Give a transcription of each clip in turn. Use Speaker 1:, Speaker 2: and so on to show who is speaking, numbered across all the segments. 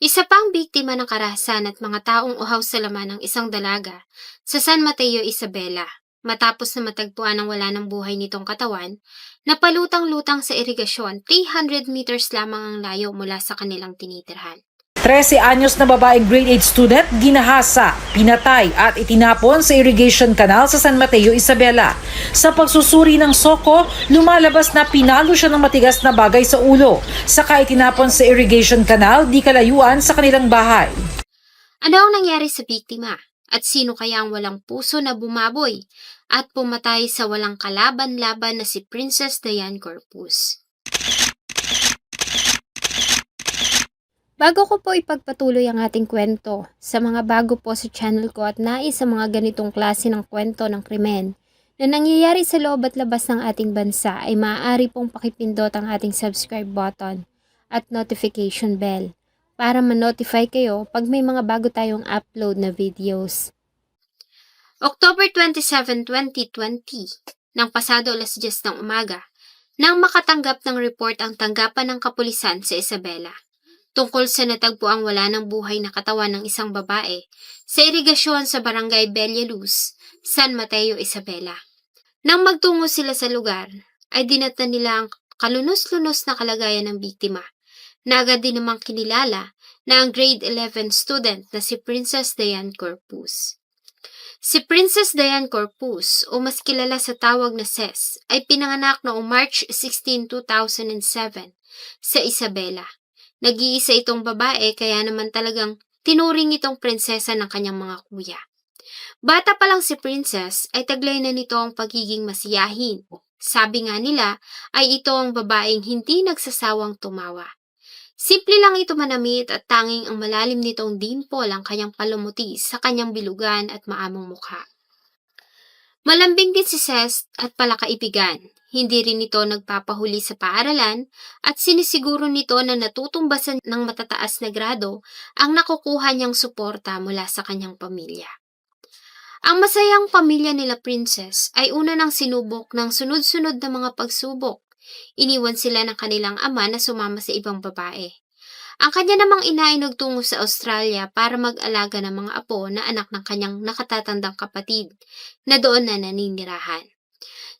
Speaker 1: Isa pang biktima ng karahasan at mga taong uhaw sa laman ng isang dalaga sa San Mateo, Isabela. Matapos na matagpuan ang wala ng buhay nitong katawan, napalutang-lutang sa irigasyon 300 meters lamang ang layo mula sa kanilang tinitirhan.
Speaker 2: 13 anyos na babaeng grade 8 student ginahasa, pinatay at itinapon sa irrigation canal sa San Mateo, Isabela. Sa pagsusuri ng soko, lumalabas na pinalo siya ng matigas na bagay sa ulo. Saka itinapon sa irrigation canal di kalayuan sa kanilang bahay.
Speaker 1: Ano ang nangyari sa biktima? At sino kaya ang walang puso na bumaboy at pumatay sa walang kalaban-laban na si Princess Diane Corpus? Bago ko po ipagpatuloy ang ating kwento, sa mga bago po sa channel ko at nais sa mga ganitong klase ng kwento ng krimen na nangyayari sa loob at labas ng ating bansa ay maaari pong pakipindot ang ating subscribe button at notification bell para ma-notify kayo pag may mga bago tayong upload na videos. October 27, 2020, ng pasado alas 10 ng umaga, nang makatanggap ng report ang tanggapan ng kapulisan sa Isabela tungkol sa natagpuang wala ng buhay na katawan ng isang babae sa irigasyon sa barangay Bella Luz, San Mateo, Isabela. Nang magtungo sila sa lugar, ay dinatan nila ang kalunos-lunos na kalagayan ng biktima na din namang kinilala na ang grade 11 student na si Princess Diane Corpus. Si Princess Diane Corpus, o mas kilala sa tawag na Ses, ay pinanganak noong March 16, 2007 sa Isabela. Nag-iisa itong babae kaya naman talagang tinuring itong prinsesa ng kanyang mga kuya. Bata pa lang si Princess ay taglay na nito ang pagiging masiyahin. Sabi nga nila ay ito ang babaeng hindi nagsasawang tumawa. Simple lang ito manamit at tanging ang malalim nitong dimple ang kanyang palumuti sa kanyang bilugan at maamong mukha. Malambing din si Ces at palakaibigan. Hindi rin ito nagpapahuli sa paaralan at sinisiguro nito na natutumbasan ng matataas na grado ang nakukuha niyang suporta mula sa kanyang pamilya. Ang masayang pamilya nila Princess ay una nang sinubok ng sunod-sunod na mga pagsubok. Iniwan sila ng kanilang ama na sumama sa ibang babae. Ang kanya namang ina ay nagtungo sa Australia para mag-alaga ng mga apo na anak ng kanyang nakatatandang kapatid na doon na naninirahan.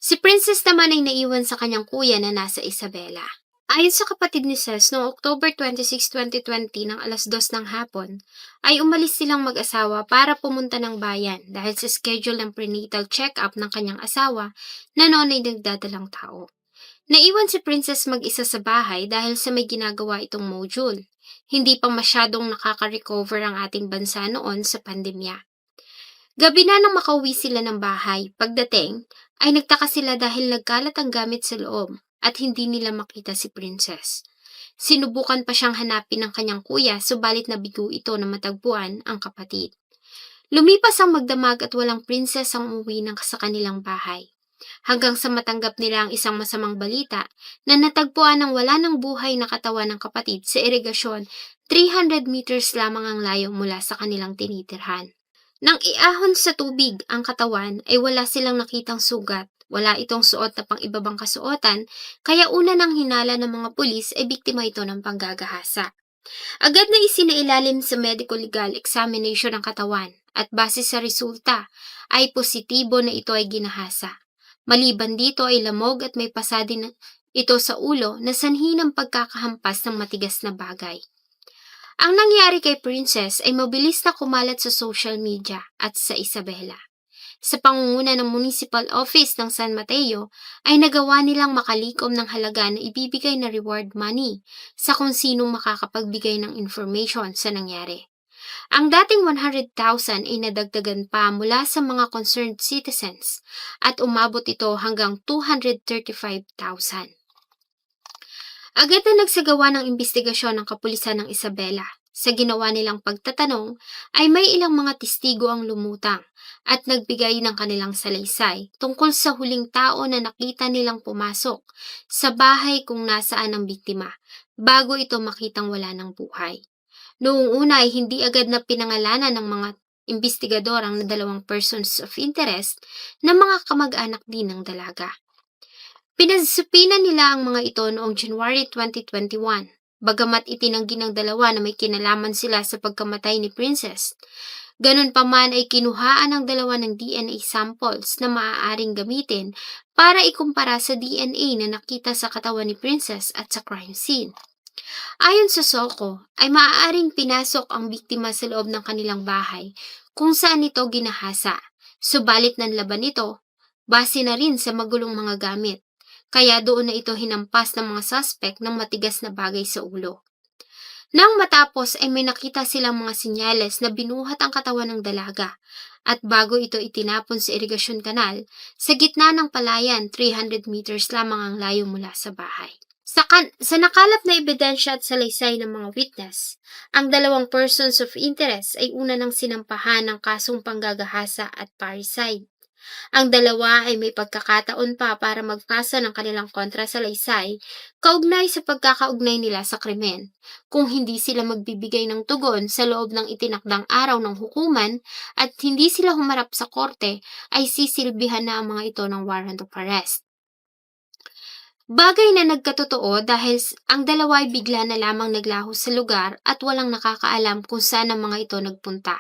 Speaker 1: Si Princess naman ay naiwan sa kanyang kuya na nasa Isabela. Ayon sa kapatid ni Ces, noong October 26, 2020 ng alas 2 ng hapon, ay umalis silang mag-asawa para pumunta ng bayan dahil sa schedule ng prenatal check-up ng kanyang asawa na noon ay nagdadalang tao. Naiwan si Princess mag-isa sa bahay dahil sa may ginagawa itong module. Hindi pa masyadong nakaka-recover ang ating bansa noon sa pandemya. Gabi na nang makauwi sila ng bahay. Pagdating, ay nagtaka sila dahil nagkalat ang gamit sa loob at hindi nila makita si Princess. Sinubukan pa siyang hanapin ng kanyang kuya subalit nabigo ito na matagpuan ang kapatid. Lumipas ang magdamag at walang princess ang umuwi ng sa kanilang bahay. Hanggang sa matanggap nila ang isang masamang balita na natagpuan ng wala ng buhay na katawan ng kapatid sa irigasyon 300 meters lamang ang layo mula sa kanilang tinitirhan. Nang iahon sa tubig ang katawan ay wala silang nakitang sugat, wala itong suot na pang ibabang kasuotan, kaya una nang hinala ng mga pulis ay biktima ito ng panggagahasa. Agad na isinailalim sa medical legal examination ang katawan at base sa resulta ay positibo na ito ay ginahasa. Maliban dito ay lamog at may pasadin ito sa ulo na sanhi ng pagkakahampas ng matigas na bagay. Ang nangyari kay Princess ay mabilis na kumalat sa social media at sa Isabela. Sa pangunguna ng Municipal Office ng San Mateo ay nagawa nilang makalikom ng halaga na ibibigay na reward money sa kung sinong makakapagbigay ng information sa nangyari. Ang dating 100,000 ay nadagdagan pa mula sa mga concerned citizens at umabot ito hanggang 235,000. Agad na nagsagawa ng investigasyon ng kapulisan ng Isabela. Sa ginawa nilang pagtatanong ay may ilang mga testigo ang lumutang at nagbigay ng kanilang salaysay tungkol sa huling tao na nakita nilang pumasok sa bahay kung nasaan ang biktima bago ito makitang wala ng buhay. Noong una ay hindi agad na pinangalanan ng mga investigador ang dalawang persons of interest na mga kamag-anak din ng dalaga. Pinasupina nila ang mga ito noong January 2021 bagamat itinanggi ng dalawa na may kinalaman sila sa pagkamatay ni Princess. Ganun pa man ay kinuhaan ng dalawa ng DNA samples na maaaring gamitin para ikumpara sa DNA na nakita sa katawan ni Princess at sa crime scene. Ayon sa Soko, ay maaaring pinasok ang biktima sa loob ng kanilang bahay kung saan ito ginahasa. Subalit ng laban nito, base na rin sa magulong mga gamit. Kaya doon na ito hinampas ng mga suspect ng matigas na bagay sa ulo. Nang matapos ay may nakita silang mga sinyales na binuhat ang katawan ng dalaga at bago ito itinapon sa irigasyon kanal, sa gitna ng palayan 300 meters lamang ang layo mula sa bahay. Sa, kan- sa nakalap na ebidensya at salaysay ng mga witness, ang dalawang persons of interest ay una ng sinampahan ng kasong panggagahasa at parricide. Ang dalawa ay may pagkakataon pa para magpasa ng kanilang kontra sa laysay, kaugnay sa pagkakaugnay nila sa krimen. Kung hindi sila magbibigay ng tugon sa loob ng itinakdang araw ng hukuman at hindi sila humarap sa korte, ay sisilbihan na ang mga ito ng warrant of arrest. Bagay na nagkatotoo dahil ang dalawa ay bigla na lamang naglaho sa lugar at walang nakakaalam kung saan ang mga ito nagpunta.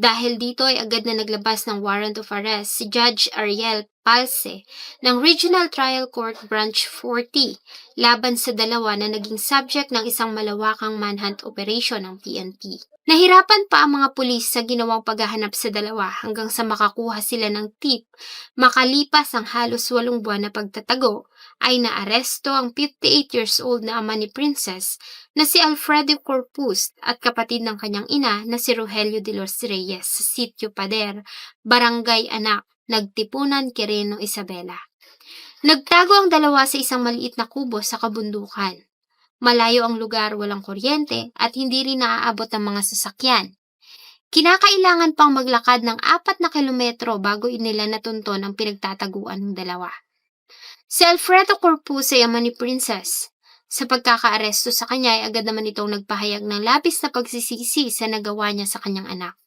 Speaker 1: Dahil dito ay agad na naglabas ng warrant of arrest si Judge Ariel Palse ng Regional Trial Court Branch 40 laban sa dalawa na naging subject ng isang malawakang manhunt operation ng PNP. Nahirapan pa ang mga pulis sa ginawang paghahanap sa dalawa hanggang sa makakuha sila ng tip makalipas ang halos walong buwan na pagtatago ay naaresto ang 58 years old na ama ni Princess na si Alfredo Corpus at kapatid ng kanyang ina na si Rogelio de los Reyes sa Sitio Pader, Barangay Anak, Nagtipunan, Quireno, Isabela. Nagtago ang dalawa sa isang maliit na kubo sa kabundukan. Malayo ang lugar, walang kuryente at hindi rin naaabot ang mga sasakyan. Kinakailangan pang maglakad ng apat na kilometro bago nila natunton ang pinagtataguan ng dalawa. Si Alfredo Corpus ay ama ni Princess. Sa pagkakaaresto sa kanya ay agad naman itong nagpahayag ng labis na pagsisisi sa nagawa niya sa kanyang anak.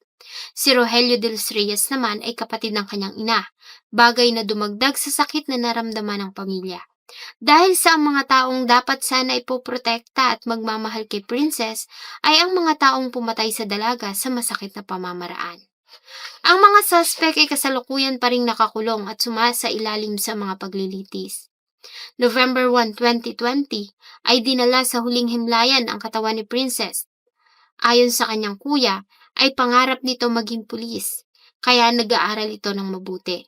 Speaker 1: Si Rogelio de los Reyes naman ay kapatid ng kanyang ina, bagay na dumagdag sa sakit na naramdaman ng pamilya. Dahil sa ang mga taong dapat sana ipoprotekta at magmamahal kay Princess ay ang mga taong pumatay sa dalaga sa masakit na pamamaraan. Ang mga suspect ay kasalukuyan pa ring nakakulong at sumasa ilalim sa mga paglilitis. November 1, 2020 ay dinala sa huling himlayan ang katawan ni Princess. Ayon sa kanyang kuya, ay pangarap nito maging pulis, kaya nag-aaral ito ng mabuti.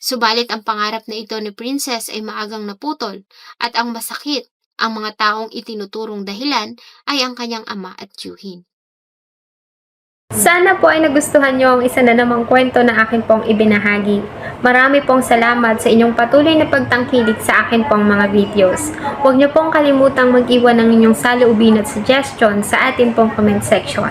Speaker 1: Subalit ang pangarap na ito ni Princess ay maagang naputol at ang masakit, ang mga taong itinuturong dahilan ay ang kanyang ama at tiyuhin.
Speaker 3: Sana po ay nagustuhan nyo ang isa na namang kwento na akin pong ibinahagi. Marami pong salamat sa inyong patuloy na pagtangkilik sa akin pong mga videos. Huwag nyo pong kalimutang mag-iwan ng inyong saloobin at suggestion sa atin pong comment section.